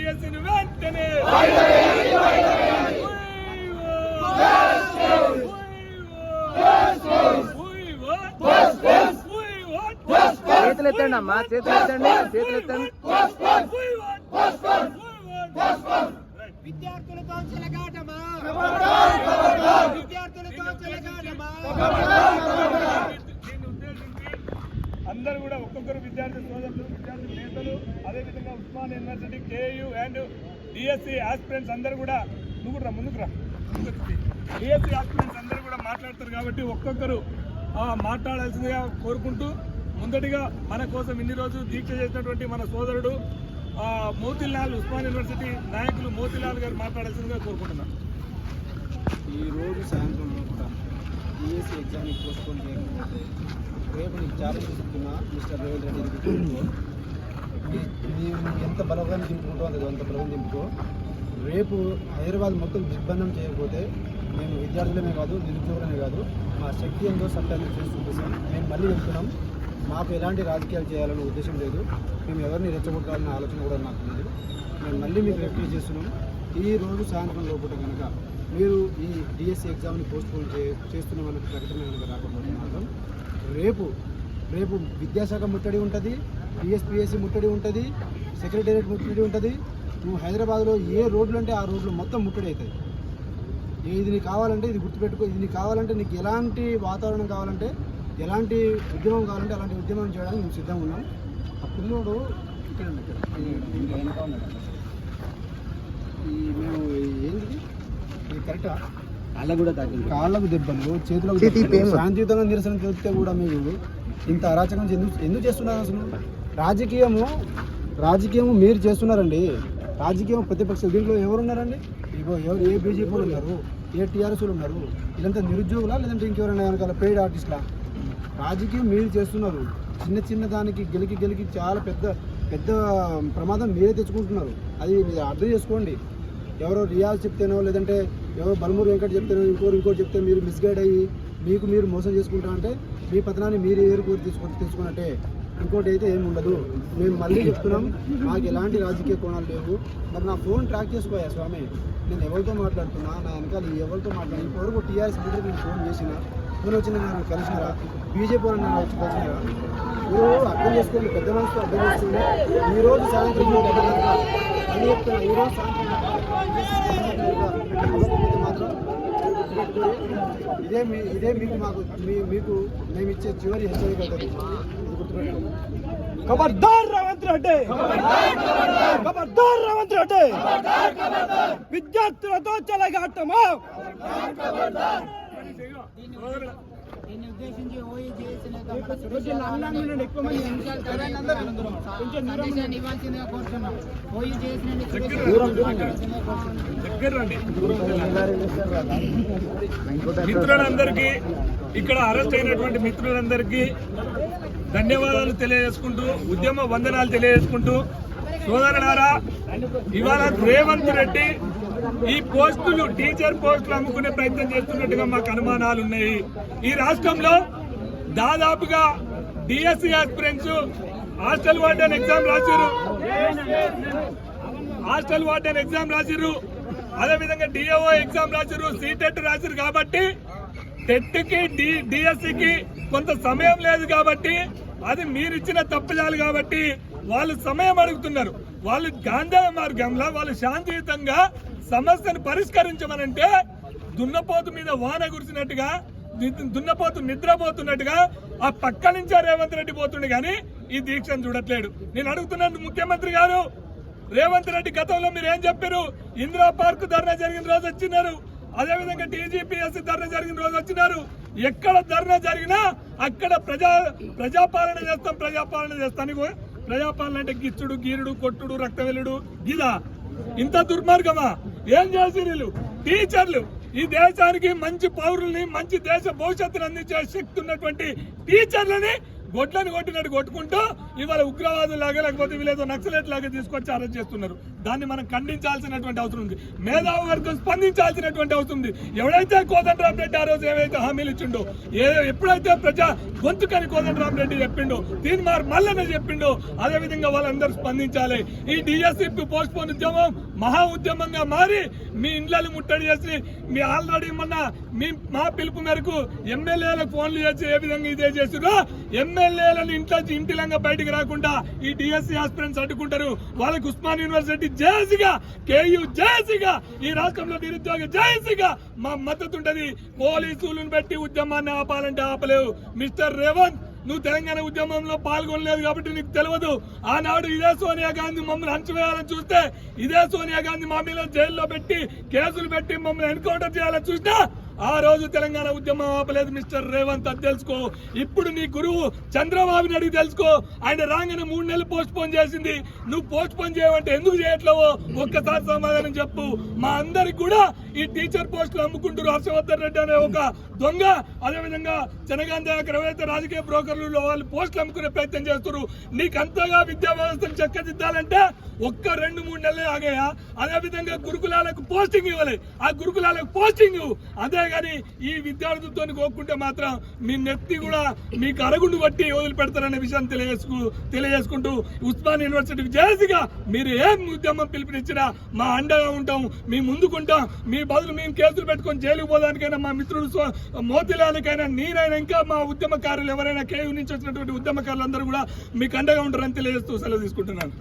డిఎస్సీని వెంటనే. చేతులు ఎత్తండి అమ్మా చేతులు ఎత్తండి చేతులు ఎత్తండి విద్యార్థులతో చెలగాటమా విద్యార్థులతో చెలగాటమా అందరూ కూడా ఒక్కొక్కరు విద్యార్థి సోదరులు విద్యార్థి నేతలు అదేవిధంగా Osman university KU and DSC aspirants అందరూ కూడా నువ్వు రా ముందుకు రా డిఎస్సి ఆస్పిరెంట్స్ అందరూ కూడా మాట్లాడతారు కాబట్టి ఒక్కొక్కరు మాట్లాడాల్సిందిగా కోరుకుంటూ ముందటిగా మన కోసం ఇన్ని రోజులు దీక్ష చేసినటువంటి మన సోదరుడు మోతిలాల్ ఉస్మాన్ యూనివర్సిటీ నాయకులు మోతీలాల్ గారు మాట్లాడాల్సిందిగా కోరుకుంటున్నాను ఈ రోజు సాయంత్రం లోపల డిఎస్సి పోస్ట్పోన్ చేయకపోతే రేపు నీకు ఛాలెంజ్ చెప్తున్నా మిస్టర్ రేవంత్ రెడ్డి నీవు ఎంత బలవంతం దింపుకుంటో అంత అంత బలవంతం దింపుకో. రేపు హైదరాబాద్ మొత్తం దిగ్బంధం చేయకపోతే మేము విద్యార్థులమే కాదు నిరుద్యోగులమే కాదు మా శక్తి ఎంతో సత్యాన్ని చేసి చూపిస్తాం మేము మళ్ళీ వెళ్తున్నాం. మాకు ఎలాంటి రాజకీయాలు చేయాలనే ఉద్దేశం లేదు. మేము ఎవరిని రెచ్చగొట్టాలనే ఆలోచన కూడా నాకు లేదు. మేము మళ్ళీ మీకు రిక్వెస్ట్ చేస్తున్నాం. ఈ రోజు సాయంత్రం లోపల కనుక మీరు ఈ డిఎస్సి ఎగ్జామ్ని పోస్ట్పోన్ చే చేస్తున్నామన్న ప్రకటన కనుక రాకపోతే మాత్రం రేపు రేపు విద్యాశాఖ ముట్టడి ఉంటుంది పిఎస్పిఎస్సి ముట్టడి ఉంటుంది సెక్రటేరియట్ ముట్టడి ఉంటుంది. నువ్వు హైదరాబాద్లో ఏ రోడ్లు అంటే ఆ రోడ్లు మొత్తం ముట్టడి అవుతాయి ఇది నీకు కావాలంటే ఇది గుర్తుపెట్టుకో ఇది నీకు కావాలంటే నీకు ఎలాంటి వాతావరణం కావాలంటే ఎలాంటి ఉద్యమం కావాలంటే అలాంటి ఉద్యమం చేయడానికి మేము సిద్ధంగా ఉన్నాం. ఆ పిల్లోడు ఇక్కడ. ఈ- మేము ఏంటి ఇది కరెక్టా? అలా కూడా తాకింది కాళ్ళకు దెబ్బలు చేతులకు. శాంతియుతంగా నిరసన తెలిపితే కూడా మీరు ఇంత అరాచకం ఎందుకు ఎందుకు చేస్తున్నారు అసలు? రాజకీయము రాజకీయము మీరు చేస్తున్నారండి. రాజకీయం ప్రతిపక్ష దీంట్లో ఎవరున్నారండి? ఇగో ఎవరు? ఏ బీజేపీ ఉన్నారు? ఏ టీఆర్ఎస్ వాళ్ళు ఉన్నారు? ఇదంతా నిరుద్యోగులా? లేదంటే ఇంకెవరైనా వెనకాల పెయిడ్ ఆర్టిస్ట్లా? రాజకీయం మీరు చేస్తున్నారు. చిన్న చిన్న దానికి గెలికి గెలికి చాలా పెద్ద పెద్ద ప్రమాదం మీరే తెచ్చుకుంటున్నారు. అది మీరు అర్థం చేసుకోండి. ఎవరో రియాజ్ చెప్తేనో లేదంటే ఎవరో బలమూరు వెంకట చెప్తే ఇంకోరు ఇంకోటి చెప్తే మీరు మిస్గైడ్ అయ్యి మీకు మీరు మోసం చేసుకుంటా అంటే మీ పతనాన్ని మీరు ఏరుకోరు తీసుకొని తీసుకున్నట్టే. ఇంకోటి అయితే ఏమి ఉండదు. మేము మళ్ళీ చెప్తున్నాం మాకు ఎలాంటి రాజకీయ కోణాలు లేవు. మరి నా ఫోన్ ట్రాక్ చేసుకోయా స్వామి? నేను ఎవరితో మాట్లాడుతున్నా? నా వెనకాల ఎవరితో మాట్లాడినా ఇంతవరకు టీఆర్ఎస్ లీడర్ నేను ఫోన్ చేసిన ఫోన్ వచ్చిన నన్ను కలిసినారా? బీజేపీ వాళ్ళు నన్ను వచ్చి కలిసినారా? మీరు అర్థం చేసుకోండి పెద్ద మనసుతో అర్థం చేసుకోండి. ఈ రోజు సాయంత్రం అన్ని చెప్తున్నా. ఈ రోజు సాయంత్రం ఇదే మీ ఇదే మీకు మాకు మీకు మేము ఇచ్చే చివరి హెచ్చరిక ఖబర్దార్ రేవంత్ రెడ్డి! ఖబర్దార్ రేవంత్ రెడ్డి! విద్యార్థులతో చెలగాటమా? దీన్ని ఉద్దేశించి ఓయి చేసిన సందేశాన్ని ఇవ్వాల్సిందిగా కోరుతున్నాం. ఓయి చేసిన దగ్గర రండి. మిత్రులందరికీ ఇక్కడ అరెస్ట్ అయినటువంటి మిత్రులందరికీ ధన్యవాదాలు తెలియజేసుకుంటూ ఉద్యమ వందనాలు తెలియజేసుకుంటూ సోదరులారా ఇవాళ రేవంత్ రెడ్డి ఈ పోస్టులు టీచర్ పోస్టులు అమ్ముకునే ప్రయత్నం చేస్తున్నట్టుగా మాకు అనుమానాలు ఉన్నాయి. ఈ రాష్ట్రంలో దాదాపుగా DSC aspirants hostel warden exam రాశారు హాస్టల్ వార్డెన్ ఎగ్జామ్ రాసిర్రు. అదేవిధంగా డిఏఓ ఎగ్జామ్ రాసిర్రు. సీటెట్ రాసిరు కాబట్టి టెట్కి డి డిఎస్సికి కొంత సమయం లేదు కాబట్టి అది మీరిచ్చిన తప్పుదాలు కాబట్టి వాళ్ళు సమయం అడుగుతున్నారు. వాళ్ళు గాంధీ మార్గంలో వాళ్ళు శాంతియుతంగా సమస్యను పరిష్కరించమనంటే దున్నపోతు మీద వాన కురిసినట్టుగా దున్నపోతు నిద్రపోతున్నట్టుగా ఆ పక్క నుంచే రేవంత్ రెడ్డి పోతుండే కానీ ఈ దీక్షను చూడట్లేడు. నేను అడుగుతున్నాను ముఖ్యమంత్రి గారు రేవంత్ రెడ్డి గతంలో మీరు ఏం చెప్పారు? ఇందిరా పార్క్ ధర్నా జరిగిన రోజు వచ్చినారు. అదేవిధంగా టీజీపీఎస్సీ ధర్నా జరిగిన రోజు వచ్చినారు. ఎక్కడ ధర్నా జరిగినా అక్కడ ప్రజా ప్రజాపాలన చేస్తాం ప్రజాపాలన చేస్తాను ప్రజాపాలన అంటే గిచ్చుడు గీరుడు కొట్టుడు రక్తవెల్లుడు గిదా. ఇంత దుర్మార్గమా? ఏం చేసి వీళ్ళు? టీచర్లు. ఈ దేశానికి మంచి పౌరుల్ని మంచి దేశ భవిష్యత్తును అందించే శక్తి ఉన్నటువంటి టీచర్లని గొడ్లను కొట్టినట్టు కొట్టుకుంటూ ఇవాళ ఉగ్రవాదులాగా లేకపోతే వీళ్ళేదో నక్సలెట్ లాగా తీసుకొచ్చి అరెస్ట్ చేస్తున్నారు. దాన్ని మనం ఖండించాల్సినటువంటి అవసరం ఉంది. మేధావి వర్గం స్పందించాల్సినటువంటి అవసరం ఉంది. ఎవడైతే కోదండరామ్ రెడ్డి ఆ రోజు ఏవైతే హామీలు ఇచ్చిండో ఏ ఎప్పుడైతే ప్రజా గొంతుకని కోదండరామ్ రెడ్డి చెప్పిండో దీని మారు మల్లనే చెప్పిండో అదే విధంగా వాళ్ళందరూ స్పందించాలి. ఈ డిఎస్సీ పోస్ట్ పోన్ ఉద్యమం మహా ఉద్యమంగా మారి మీ ఇండ్లను ముట్టడి చేసి మీ ఆల్రెడీ మొన్న మీ మా పిలుపు మేరకు ఎమ్మెల్యేలకు ఫోన్లు చేసి ఏ విధంగా ఇదే చేసిరో ఎమ్మెల్యేలను ఇంట్లో ఇంటిలంగా బయటికి రాకుండా ఈ డిఎస్సీ ఆస్పిరెంట్స్ అడ్డుకుంటారు. వాళ్ళకి ఉస్మాన్ యూనివర్సిటీ జేసీగా కేయూ జేసీగా ఈ రాష్ట్రంలో నిరుద్యోగ జేసీగా మా మద్దతు ఉంటది. పోలీసులను పెట్టి ఉద్యమాన్ని ఆపాలంటే ఆపలేవు. మిస్టర్ రేవంత్ నువ్వు తెలంగాణ ఉద్యమంలో పాల్గొనలేదు కాబట్టి నీకు తెలియదు. ఆనాడు ఇదే సోనియా గాంధీ మమ్మల్ని అంచవేయాలని చూస్తే ఇదే సోనియా గాంధీ మా మీద జైల్లో పెట్టి కేసులు పెట్టి మమ్మల్ని ఎన్కౌంటర్ చేయాలని చూసినా ఆ రోజు తెలంగాణ ఉద్యమం ఆపలేదు మిస్టర్ రేవంత్. అది తెలుసుకో. ఇప్పుడు నీ గురువు చంద్రబాబు అడిగి తెలుసుకో. ఆయన రాగానే మూడు నెలలు పోస్ట్ పోన్ చేసింది. నువ్వు పోస్ట్ పోన్ చేయమంటే ఎందుకు చేయట్లేవో? ఒక్కసారి సమాధానం చెప్పు. మా అందరికి కూడా ఈ టీచర్ పోస్టులు అమ్ముకుంటారు హర్షవర్ధన్ రెడ్డి అనే ఒక దొంగ. అదేవిధంగా జనగాంధ ఎవరైతే రాజకీయ బ్రోకర్లు వాళ్ళు పోస్టులు అమ్ముకునే ప్రయత్నం చేస్తారు నీకు అంతగా విద్యా వ్యవస్థను చక్కదిద్దాలంటే ఒక్క రెండు మూడు నెలలే ఆగాయా అదేవిధంగా గురుకులాలకు పోస్టింగ్ ఇవ్వాలి. ఆ గురుకులాలకు పోస్టింగ్ ఇవ్వు. అదే కానీ ఈ విద్యార్థులతో కోక్కుంటే మాత్రం మీ నెత్తి కూడా మీకు అరగుండు బట్టి వదిలిపెడతారనే విషయాన్ని తెలియజేసుకు తెలియజేసుకుంటూ ఉస్మాన్ యూనివర్సిటీ జేసీగా మీరు ఏం ఉద్యమం పిలుపునిచ్చినా మా అండగా ఉంటాం మీ ముందుకుంటాం మీ బదులు మేము కేసులు పెట్టుకొని జైలుకు పోదానికైనా మా మిత్రుడు మోతిలాలకైనా నేనైనా ఇంకా మా ఉద్యమకారులు ఎవరైనా కేయూ నుంచి వచ్చినటువంటి ఉద్యమకారులందరూ కూడా మీకు అండగా ఉంటారని తెలియజేస్తూ సెలవు తీసుకుంటున్నాను.